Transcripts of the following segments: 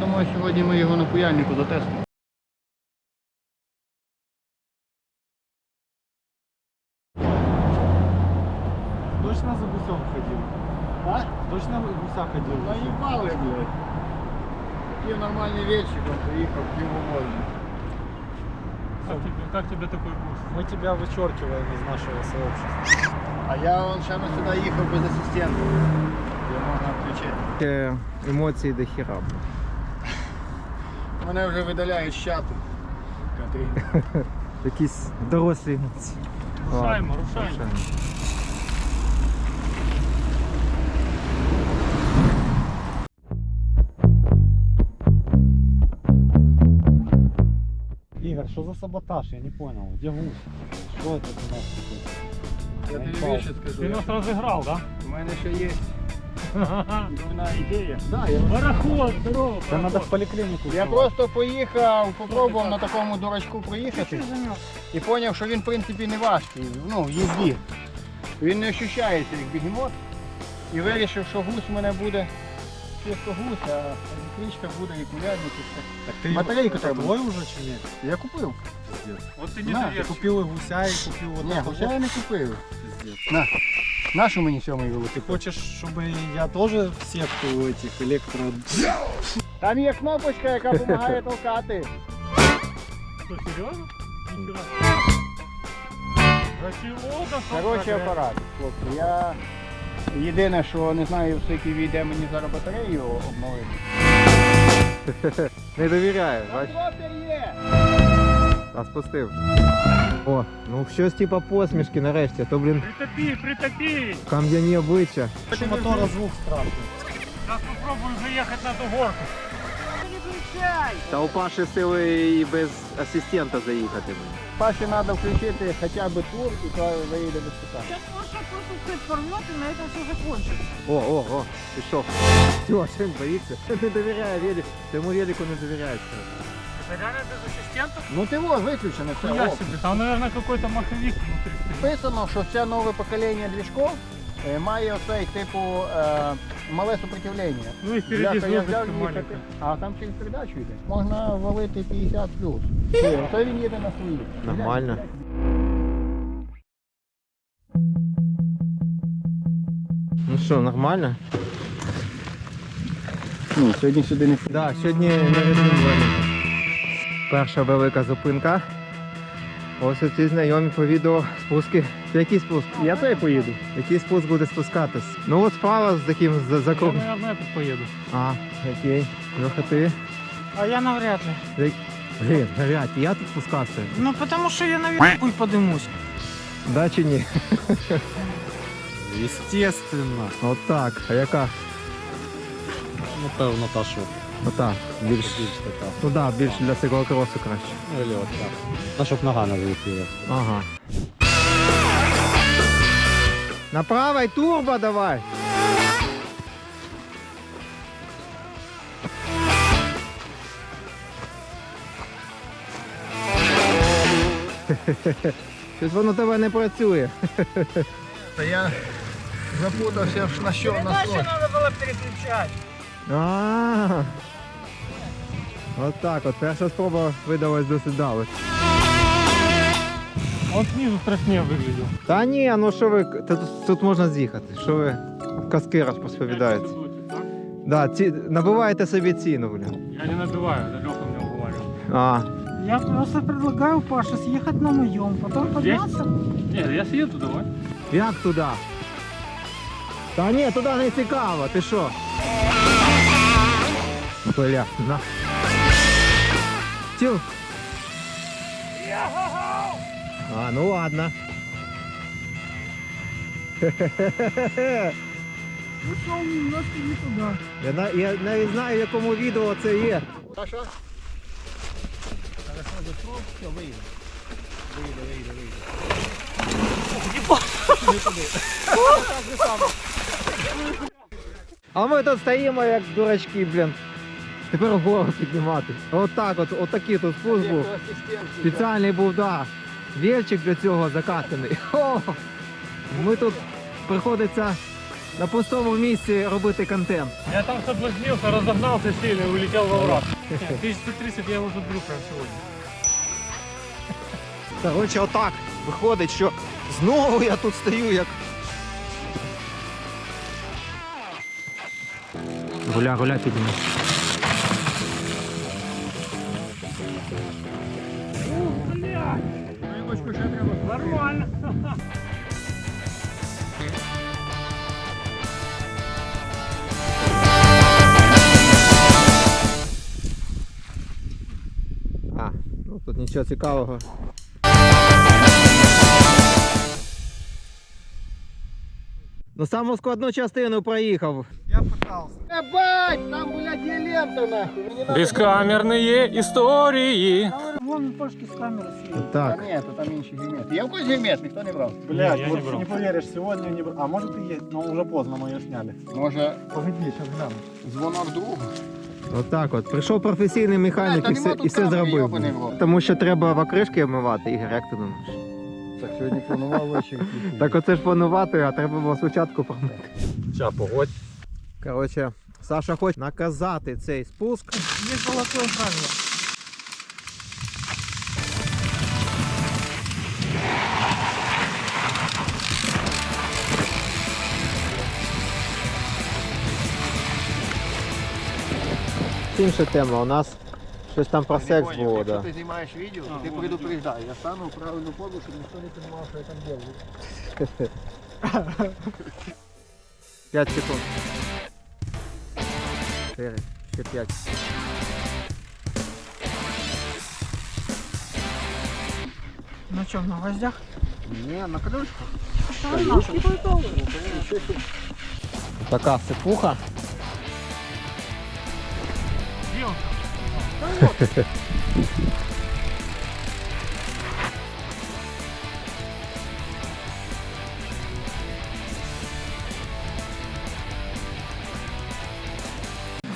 Я думаю, сьогодні ми його на паяльнику затестимо. Точно за гусем ходил? А? Точно за гуся ходил? Наїбали, блядь. Такий нормальний вечір, он приїхав півовозі. Как тебе, как тебе такой курс? Мы тебя вычеркиваем из нашего сообщества. А я вон ще на сюди їхав без асистента. Я можна включити. Емоції до хіра. Мене вже видаляють з чату. Катрін. Якісь дорослі емоції. Рушаємо, рушаємо. Игорь, что за саботаж? Я не понял. Где гусь? Что это за нас такое? Я тобі Упав. більше скажу. Ты нас разыграл, да? У мене ще є дурна ідея. Да, я, Пароход, здорово, Да надо в пароход. поликлинику. я просто поїхав, попробував на такому дурачку проїхати і зрозумів, що він в принципі не важкий, ну, в їзді. Він не ощущається як бігемот. І вирішив, що гусь в мене буде чисто гусь, а електричка буде і кулярник, і все. Так ты Батарейку это треба. твой уже чи нет? Я купив. Вот ты На, не Ты доверчивый. купил и гуся, и купил вот Ні, это гуся вот. я не купив. Пиздец. На. Нашу мені сьомий Ты велосипед. хочешь, чтобы я тоже в секту этих электро... Там є кнопочка, яка допомагає толкати. Что, серьезно? Нихера. За чего да Коротше апарат, хлопці. Я єдине, що не знаю, скільки війде мені зараз батарею обновити. Не довіряю, Там бач, опір є! а спустив. О, ну щось типа посмішки нарешті, а то, блін, Притопи, притопи! кам'яні обличчя. мотора звук страшный. Сейчас попробую заехать на ту горку. Та у Паші сили і без асистента заїхати. Паші треба включити хоча б тур і то виїде без питань. Сейчас Паша просто все порвет и на этом все закончится. О, о, о, пішов. Все, що він боїться. Не довіряє велику. Цьому велику не довіряє. Реально без ассистента? Ну ти во, виключено все. Я себе. Там, наверное, какой-то маховик внутри. Написано, що це нове покоління двіжков е, має оцей типу е, мале сопротивлення. Ну и впереди Бляха, я їхати, а там через передачу йде. Можна валити 50 плюс. Це він їде на свої. Нормально. Ну що, нормально? Ну, сьогодні сюди не Да, сьогодні не резервуємо. Перша велика зупинка. Ось ці знайомі по відео спуски. Це який спуск? Я той поїду. Який спуск буде спускатись? Ну от справа з таким за, за Я, наверное, этот поеду. А, окей. Леха, ти? А я навряд ли. Блін, навряд, я тут спускався. Ну потому что я наверху и подымусь. Да чи ні? Естественно. От так. А яка? Напевно, та що. Отак. Більш. Більш така. Ну да, більш для циклокросу краще. Ну, или от так. Та щоб нога не вилетіла. Ага. Направо й турбо давай. Щось воно тебе не працює. Та я запутався на що на що. надо было переключать. А. От так от. Перша спроба видалась досить вдало. Он снизу страшнее выглядел. Та ні, ну що ви, та тут, тут можна з'їхати. Що ви казки розповідаєте? Да, ці, набиваєте собі ціну, блін. Я не набиваю, это Леха мне уговаривал. А, Я просто предлагаю Паше съехать на моем, потом подняться. Не, я съеду, давай. як туди? Та ні, туди не цікаво, ти що? Бля, на. Тю. А, ну ладно. Ушел немножко не туда. Я, на- я навіть знаю, в якому відео це є. Саша? Переходить кров, все, вийде. Вийде, вийде, вийде. А ми тут стоїмо як дурачки, блін. Тепер вгору піднімати. Отак от, отакий тут спуск був. Спеціальний був, да. Вільчик для цього закатаний. О! Ми тут приходиться на пустому місці робити контент. Я там соблазнился, разогнался сильно и улетел во враг. 1130 я уже беру прям сегодня. Коротше, отак виходить, що знову я тут стою як. Гуля, гуля підніме. Рибочку ще треба. Нормально. А, ну тут нічого цікавого. Ну саму складну частину проїхав. Я пытался. Е, бать, там, блядь, є лента, нахуй. Мені надо... Бескамерные истории. Вон Пашки с камеры съедет. Та Так. ні, то там інші гімет. Є в когось гімет, ніхто не брав. Блядь, Не, я вот не брал. не поверишь, сегодня не брал. А может и есть, но уже поздно, мы ее сняли. Може, Погоди, сейчас гляну. дзвонок другу? Отак от. Прийшов професійний механік Та і нема все, тут і все камери, зробив. йобаний в рот. Тому що треба вакришки обмивати, Ігор, як ти думаєш? Так, сьогодні планував вечір. Так оце ж планувати, а треба було спочатку промити. Сейчас, погодь. Коротше, Саша хоче наказати цей спуск. Есть золотое правило. Інша тема, у нас щось там про Не секс поняв, було, Якщо да. ти знімаєш відео, то ти предупреждай. Я стану в правильну позу, щоб ніхто не розумів, що я там роблю. 5 секунд. 4, ще 5. На чем, на гвоздях? Ні, на кришку. Така сипуха.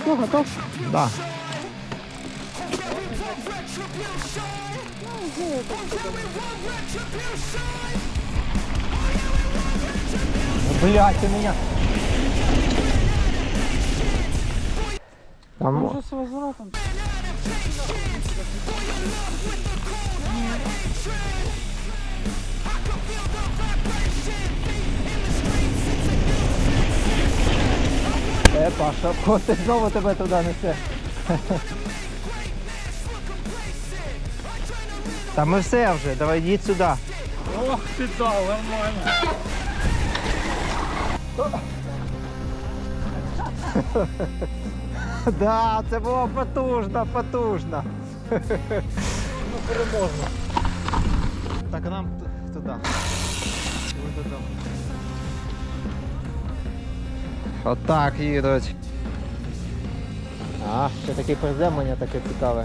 Все, готов? Да. Блять, у меня. Там, Уже с возвратом. Е, Паша, коти знову тебе туди несе. Та ми все вже, давай йдіть сюди. Ох ты дал, нормально. Да, це було потужно, потужно. Ну, переможно. Так, а нам туди. Отак їдуть. А, ще таке приземлення таке цікаве.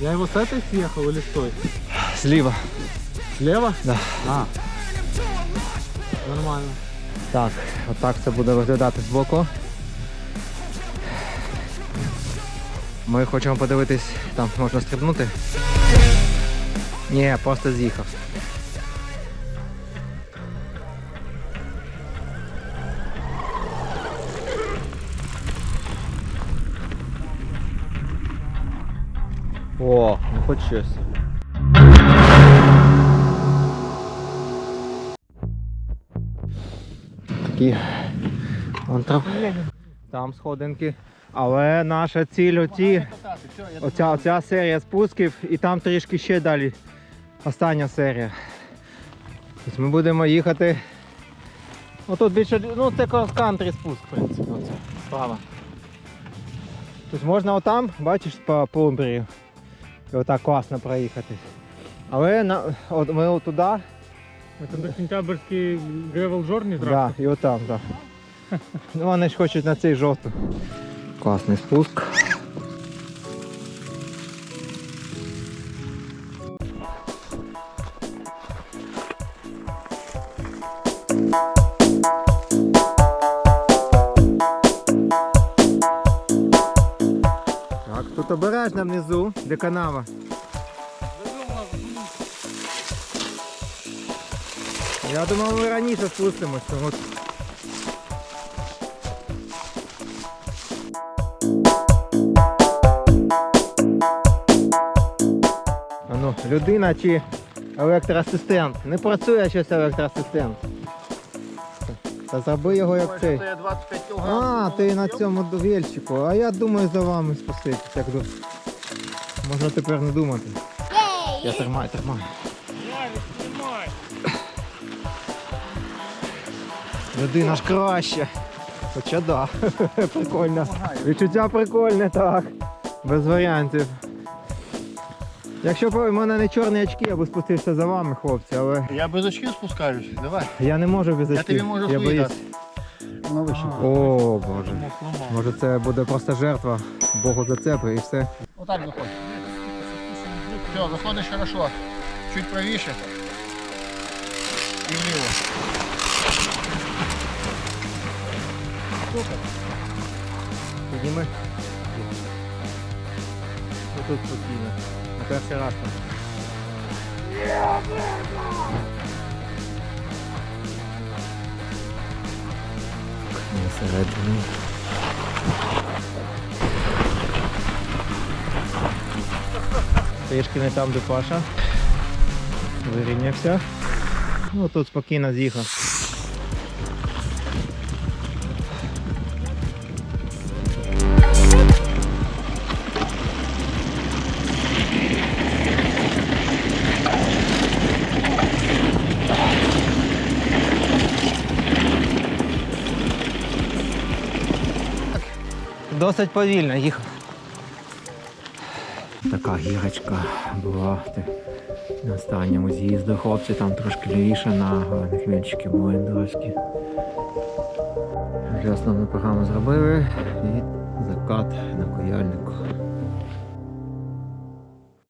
Я его с этой съехал или с той? Зліва. Слева? Да. А. Нормально. Так, отак це буде виглядати збоку. Ми хочемо подивитись, там можна стрибнути. Ні, просто з'їхав. О, ну хоч щось. Такі вон там, там сходинки. Але наша ціль оті, оця, оця серія спусків і там трішки ще далі. Остання серія. Тобто ми будемо їхати. Отут більше, ну це крос-кантрі спуск, в принципі. Оце, справа. Тобто можна отам, бачиш, по Пумбрію. І отак класно проїхати. Але на, от ми отуди, Это до сентябрьский гревел жорний Да, і отам, так. Да. ну вони ж хочуть на цей жовту. Класний спуск. Так, Тут обережно внизу, де канава. Я думав, ми раніше спустимось. От. А ну, людина чи електроасистент. Не працює щось електроасистент. Та зроби його як цей. Це 25. А, ти на цьому довільчику. А я думаю за вами спуститися. Можна тепер не думати. Я тримаю, тримаю. Людина ж краще. Хоча да. Прикольно. Відчуття прикольне, так. Без варіантів. Якщо б у мене не чорні очки, я би спустився за вами, хлопці, але Я без очків спускаюсь. Давай. я не можу без очків. Я тобі можу я боюсь. дати. Воно. О, Боже. Може це буде просто жертва Богу зацепи і все. Отак заходь. Все, заходиш хорошо. Чуть правіше. І вліво. Підніми. Ну, Тут спокійно. На перший раз там. Трішки не там, де Паша. Вирівнявся. Ну тут спокійно з'їхав. Досить повільно їхав. Така гірочка була на останньому з'їзду. Хлопці там трошки лівіше на хвильчики були ендоровські. Вже основну програму зробили і закат на кояльнику.